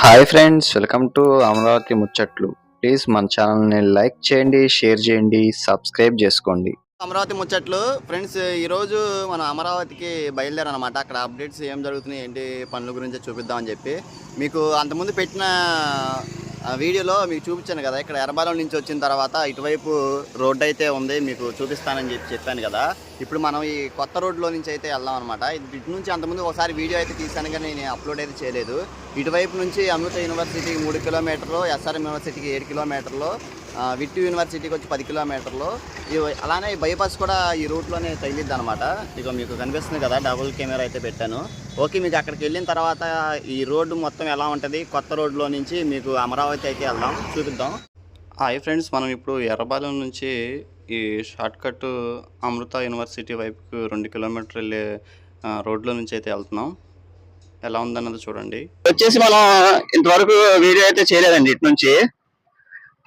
Hi friends welcome to Amaravati ముచ్చట్లు. Please మన ఛానల్ని లైక్ చేయండి షేర్ చేయండి సబ్స్క్రైబ్ చేసుకోండి. అమరావతి ముచ్చట్లు. ఫ్రెండ్స్ ఈరోజు మనం అమరావతికి బయలుదేరనమాట. అక్కడ అప్డేట్స్ ఏం జరుగుతున్నాయి ఏంటి పనుల గురించి చూపిద్దామని చెప్పి. మీకు అంతకుముందు పెట్టిన ఆ, వీడియోలో మీకు చూపించాను కదా ఇక్కడ ఎర్రబాలం నుంచి వచ్చిన తర్వాత ఇటువైపు రోడ్డు అయితే ఉంది మీకు చూపిస్తానని చెప్పి చెప్పాను కదా. ఇప్పుడు మనం ఈ కొత్త రోడ్లో నుంచి అయితే వెళ్దాం అనమాట ఇటు నుంచి అంతకుముందు ఒకసారి వీడియో అయితే తీసాను కానీ నేను అప్లోడ్ అయితే చేయలేదు. ఇటువైపు నుంచి అమృత యూనివర్సిటీకి మూడు కిలోమీటర్లు ఎస్ఆర్ఎం యూనివర్సిటీకి ఏడు కిలోమీటర్లు విట్టు యూనివర్సిటీకి వచ్చి పది కిలోమీటర్లు. అలానే బైపాస్ కూడా ఈ రూట్లోనే తగిలిద్ది అనమాట ఇక మీకు కనిపిస్తుంది కదా డబుల్ కెమెరా అయితే పెట్టాను. ఓకే మీకు అక్కడికి వెళ్ళిన తర్వాత ఈ రోడ్డు మొత్తం ఎలా ఉంటుంది? కొత్త రోడ్లో నుంచి మీకు అమరావతి అయితే వెళ్దాం చూపిద్దాం. హాయ్ ఫ్రెండ్స్ మనం ఇప్పుడు ఎర్రబాలెం నుంచి ఈ షార్ట్కట్ అమృత యూనివర్సిటీ వైపుకు రెండు కిలోమీటర్లు వెళ్ళే రోడ్లో నుంచి అయితే వెళ్తున్నాం. ఎలా ఉందన్నది చూడండి. వచ్చేసి మనం ఇంతవరకు వీడియో అయితే చేయలేదండి ఇటు నుంచి.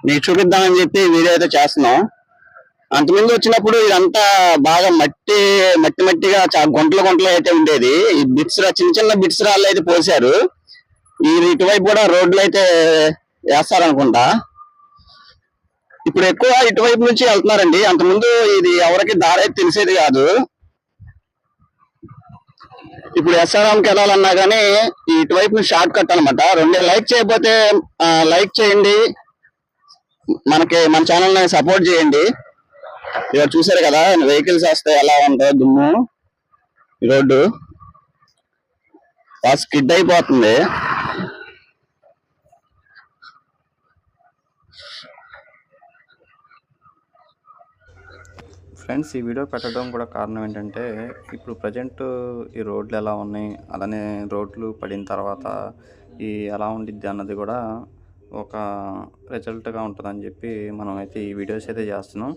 మీకు చూపిద్దామని చెప్పి వీడియో అయితే చేస్తున్నాం. అంతకుముందు వచ్చినప్పుడు ఇదంతా బాగా మట్టి మట్టి మట్టిగా చాలా గుంటలు గుంటలు అయితే ఉండేది. ఈ బిట్స్ రా- చిన్న చిన్న బిట్స్ రాళ్ళు అయితే పోసారు. ఈ ఇటువైపు కూడా రోడ్లు అయితే వేస్తారనుకుంటా. ఇప్పుడు ఎక్కువ ఇటువైపు నుంచి వెళ్తున్నారండి. అంతకుముందు ఇది ఎవరికి దారి అయితే తెలిసేది కాదు. ఇప్పుడు ఎస్ఆర్ఎంకి వెళ్ళాలన్నా కానీ ఇటువైపు షార్ట్ కట్ అనమాట రెండు లైక్ చేయకపోతే లైక్ చేయండి. మనకి మన ఛానల్ని సపోర్ట్ చేయండి. ఇక్కడ చూసారు కదా వెహికల్స్ వస్తే ఎలా ఉంటాయి దుమ్ము ఈ రోడ్డు. బాగా స్కిడ్ అయిపోతుంది. ఫ్రెండ్స్ ఈ వీడియో పెట్టడం కూడా కారణం ఏంటంటే ఇప్పుడు ప్రజెంట్ ఈ రోడ్లు ఎలా ఉన్నాయి అలానే రోడ్లు పడిన తర్వాత ఈ ఎలా ఉండిద్ది అన్నది కూడా ఒక రిజల్ట్గా ఉంటుందని చెప్పి మనం అయితే ఈ వీడియోస్ అయితే చేస్తున్నాం.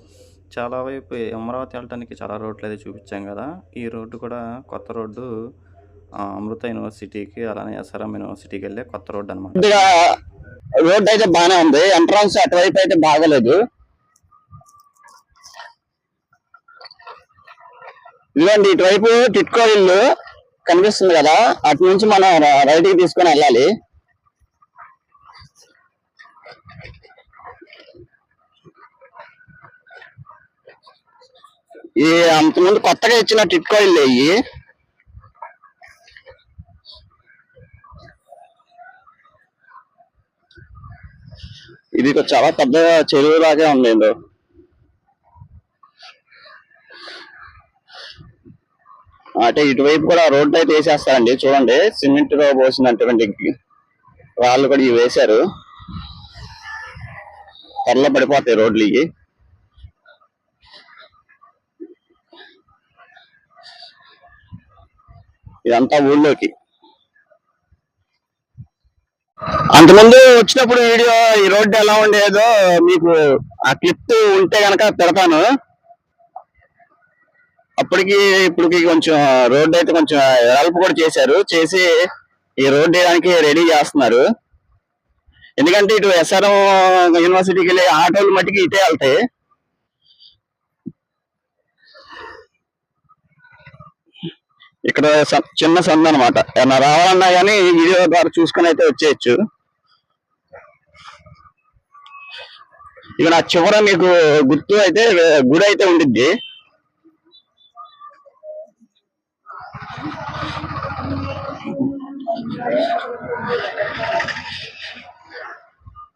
చాలా వైపు అమరావతి వెళ్ళటానికి చాలా రోడ్లు అయితే చూపించాం కదా. ఈ రోడ్డు కూడా కొత్త రోడ్డు. అమృత యూనివర్సిటీకి అలానే ఎస్ఆర్ఎం యూనివర్సిటీకి వెళ్ళే కొత్త రోడ్డు అనమాట రోడ్డు అయితే బాగానే ఉంది. ఎంట్రన్స్ అటువైపు అయితే బాగలేదు. ఇదిగోండి ఇటువైపు టిట్కో ఇల్లు కనిపిస్తుంది కదా. అటు నుంచి మనం రైట్కి తీసుకొని వెళ్ళాలి. ఈ అంతకుముందు కొత్తగా ఇచ్చిన టిట్కో ఇల్లు అయ్యి. ఇది చాలా పెద్ద చెరువు లాగే ఉంది అంటే ఇటువైపు కూడా రోడ్డు అయితే వేసేస్తారండి చూడండి. సిమెంట్లో పోసినటువంటి రాళ్ళు కూడా ఇవి వేశారు. త్వరలో పడిపోతాయి రోడ్లు ఇవి. ఇదంతా ఊళ్ళోకి. అంతకుముందు వచ్చినప్పుడు వీడియో ఈ రోడ్డు ఎలా ఉండేదో మీకు ఆ క్లిప్ ఉంటే గనక పెడతాను. అప్పటికి ఇప్పటికి కొంచెం రోడ్డు అయితే కొంచెం వెడల్పు కూడా చేశారు. చేసి ఈ రోడ్డు వేయడానికి రెడీ చేస్తున్నారు. ఎందుకంటే ఇటు ఎస్ఆర్ఎం యూనివర్సిటీకి వెళ్ళి ఆటోలు మట్టికి ఇటే వెళ్తాయి. ఇక్కడ స- చిన్న సంద అనమాట ఏమన్నా రావాలన్నా కానీ ఈ వీడియో ద్వారా చూసుకుని అయితే వచ్చేయచ్చు. ఇక నా చివర మీకు గుర్తు అయితే గుడి అయితే ఉండిద్ది.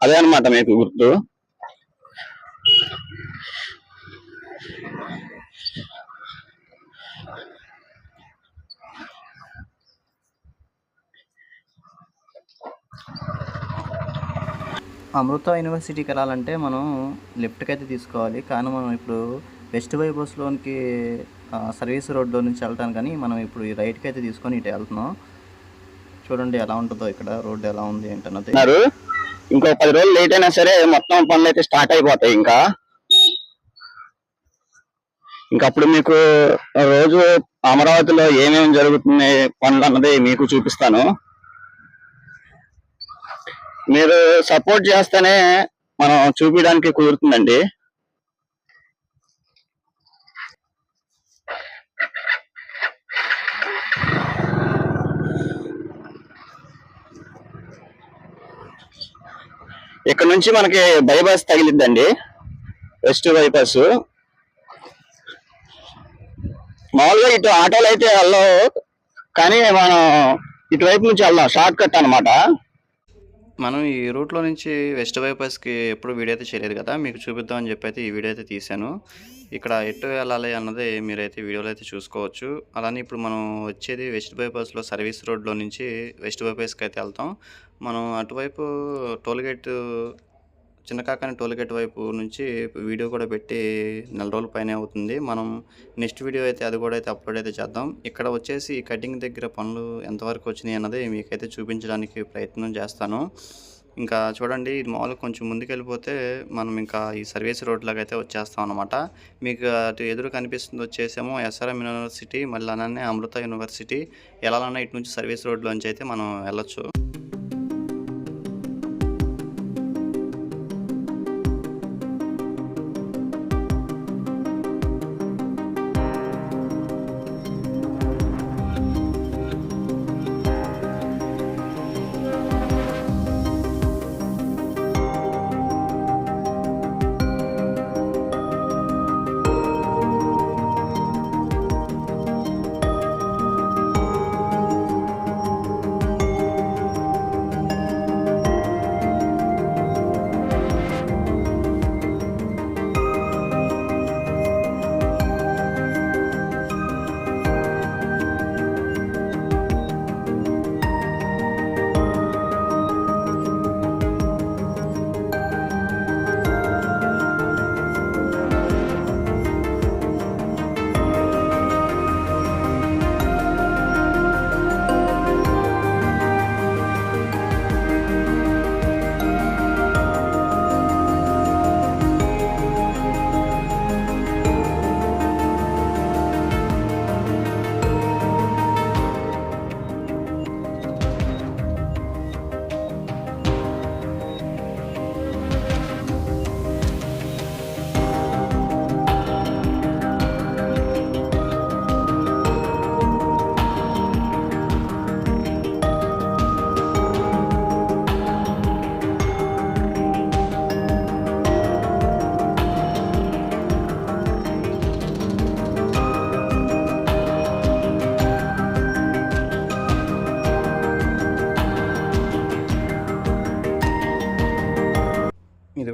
అదే అన్నమాట మీకు గుర్తు. అమృత యూనివర్సిటీకి వెళ్ళాలంటే మనం లెఫ్ట్కి అయితే తీసుకోవాలి. కానీ మనం ఇప్పుడు వెస్ట్ వైబోస్లోనికి సర్వీస్ రోడ్లో నుంచి వెళ్తాను కానీ మనం ఇప్పుడు ఈ రైట్కి అయితే తీసుకొని ఇటు వెళ్తున్నాం చూడండి ఎలా ఉంటుందో ఇక్కడ రోడ్డు ఎలా ఉంది ఏంటన్నది. ఇంకో పది రోజులు లేట్ అయినా సరే మొత్తం పనులు అయితే స్టార్ట్ అయిపోతాయి ఇంకా. ఇంకా అప్పుడు మీకు రోజు అమరావతిలో ఏమేమి జరుగుతున్నాయి పనులు అన్నది మీకు చూపిస్తాను. మీరు సపోర్ట్ చేస్తేనే మనం చూపించడానికి కుదురుతుందండి. ఇక్కడ నుంచి మనకి బైపాస్ తగిలిద్దండి. వెస్ట్ బైపాస్ మామూలుగా ఇటు ఆటోలు అయితే వెళ్ళవు. కానీ మనం ఇటువైపు నుంచి వెళ్దాం షార్ట్ కట్ అనమాట మనం ఈ రూట్లో నుంచి వెస్ట్ బైపాస్కి ఎప్పుడు వీడియో అయితే చేయలేదు కదా మీకు చూపిద్దామని చెప్పి అయితే ఈ వీడియో అయితే తీశాను. ఇక్కడ ఎటు వెళ్ళాలి అన్నది మీరైతే వీడియోలో అయితే చూసుకోవచ్చు. అలానే ఇప్పుడు మనం వచ్చేది వెస్ట్ బైపాస్లో సర్వీస్ రోడ్లో నుంచి వెస్ట్ బైపాస్కి అయితే వెళ్తాం. మనం అటువైపు టోల్గేట్ చిన్నకాకని టోల్గేట్ వైపు నుంచి వీడియో కూడా పెట్టి నెల రోజుల పైన అవుతుంది. మనం నెక్స్ట్ వీడియో అయితే అది కూడా అయితే అప్లోడ్ అయితే చేద్దాం. ఇక్కడ వచ్చేసి కటింగ్ దగ్గర పనులు ఎంతవరకు వచ్చినాయి అన్నది మీకైతే చూపించడానికి ప్రయత్నం చేస్తాను. ఇంకా చూడండి ఇది మామూలుగా కొంచెం ముందుకెళ్ళిపోతే మనం ఇంకా ఈ సర్వీస్ రోడ్ లాగా అయితే వచ్చేస్తాం అనమాట మీకు అటు ఎదురు కనిపిస్తుంది వచ్చేసేమో ఎస్ఆర్ఎం యూనివర్సిటీ మళ్ళీ అలానే అమృత యూనివర్సిటీ. వెళ్ళాలన్నా ఇటు నుంచి సర్వీస్ రోడ్లోంచి అయితే మనం వెళ్ళొచ్చు.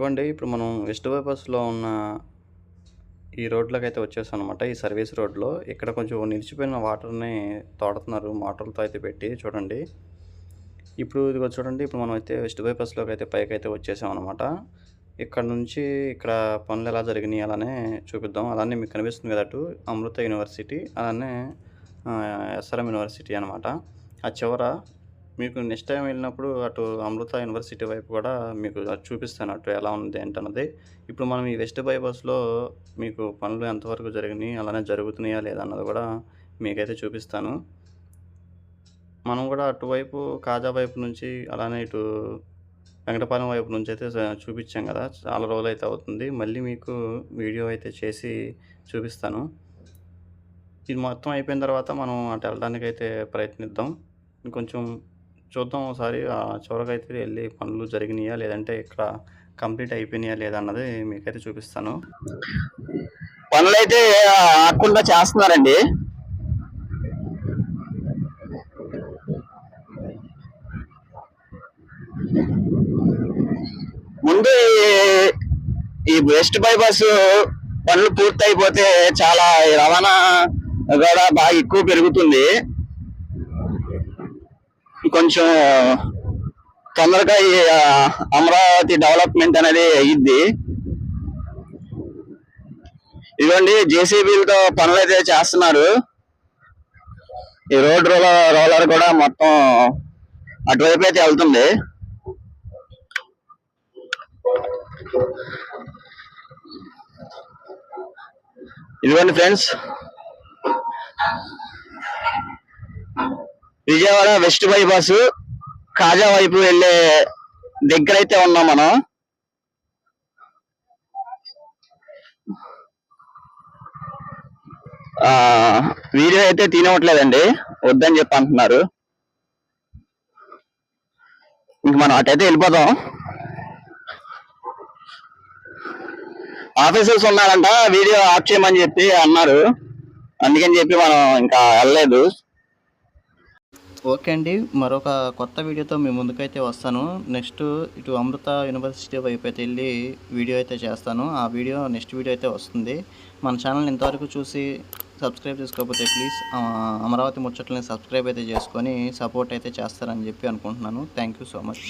ఇవ్వండి ఇప్పుడు మనం వెస్ట్ బైపాస్లో ఉన్న ఈ రోడ్లోకి అయితే వచ్చేసాం అనమాట ఈ సర్వీస్ రోడ్లో ఇక్కడ కొంచెం నిలిచిపోయిన వాటర్ని తోడుతున్నారు. మోటార్లతో అయితే పెట్టి చూడండి. ఇప్పుడు ఇదిగో చూడండి. ఇప్పుడు మనం అయితే వెస్ట్ బైపాస్లోకి అయితే పైకి అయితే వచ్చేసాం అనమాట ఇక్కడ నుంచి ఇక్కడ పనులు ఎలా జరిగినాయి అలానే చూపిద్దాం. అలానే మీకు కనిపిస్తుంది కదా అటు అమృత యూనివర్సిటీ. అలానే ఎస్ఆర్ఎం యూనివర్సిటీ అనమాట ఆ చివర మీకు నెక్స్ట్ టైం వెళ్ళినప్పుడు అటు అమృత యూనివర్సిటీ వైపు కూడా మీకు చూపిస్తాను అటు ఎలా ఉంది ఏంటన్నది ఇప్పుడు మనం ఈ వెస్ట్ బైపాస్లో మీకు పనులు ఎంతవరకు జరిగినాయి అలానే జరుగుతున్నాయా లేదా అన్నది కూడా మీకైతే చూపిస్తాను. మనం కూడా అటువైపు కాజా వైపు నుంచి అలానే ఇటు వెంకటపాలెం వైపు నుంచి అయితే చూపించాం కదా. చాలా రోజులు అయితే అవుతుంది. మళ్ళీ మీకు వీడియో అయితే చేసి చూపిస్తాను. ఇది మొత్తం అయిపోయిన తర్వాత మనం అటు వెళ్ళడానికి అయితే ప్రయత్నిద్దాం. కొంచెం చూద్దాం ఒకసారి ఆ చివరికైతే వెళ్ళి పనులు జరిగినాయా? లేదంటే ఇక్కడ కంప్లీట్ అయిపోయినాయా లేదన్నది మీకైతే చూపిస్తాను. పనులు అయితే ఆకుండా చేస్తున్నారండి. ముందు ఈ- వెస్ట్ బైపాస్ పనులు పూర్తి అయిపోతే చాలా రవాణా కూడా బాగా ఎక్కువ పెరుగుతుంది. కొంచెం తొందరగా ఈ అమరావతి డెవలప్మెంట్ అనేది అయ్యిద్ది. ఇదిగోండి జేసీబీలతో పనులు అయితే చేస్తున్నారు. ఈ రోడ్ రోలర్ రోలర్ కూడా మొత్తం అటువైపు అయితే వెళ్తుంది. ఇదిగోండి friends Vijayawada west bypass Kaza వైపు వెళ్ళే దగ్గర అయితే ఉన్నాం మనం. వీడియో అయితే తినవట్లేదండి వద్దని చెప్పి అంటున్నారు. ఇంక మనం అటైతే వెళ్ళిపోదాం. ఆఫీసర్స్ ఉన్నారంట వీడియో ఆఫ్ చేయమని చెప్పి అన్నారు. అందుకని చెప్పి మనం ఇంకా వెళ్ళలేదు. ఓకే అండి. మరొక కొత్త వీడియోతో మీ ముందుకైతే వస్తాను. నెక్స్ట్ ఇటు అమృత యూనివర్సిటీ వైపు అయితే వెళ్ళి వీడియో అయితే చేస్తాను. ఆ వీడియో నెక్స్ట్ వీడియో అయితే వస్తుంది. మన ఛానల్ ఇంతవరకు చూసి సబ్స్క్రైబ్ చేసుకోకపోతే ప్లీజ్ అమరావతి ముచ్చట్లని సబ్స్క్రైబ్ అయితే చేసుకొని సపోర్ట్ అయితే చేస్తారని చెప్పి అనుకుంటున్నాను. Thank you so much.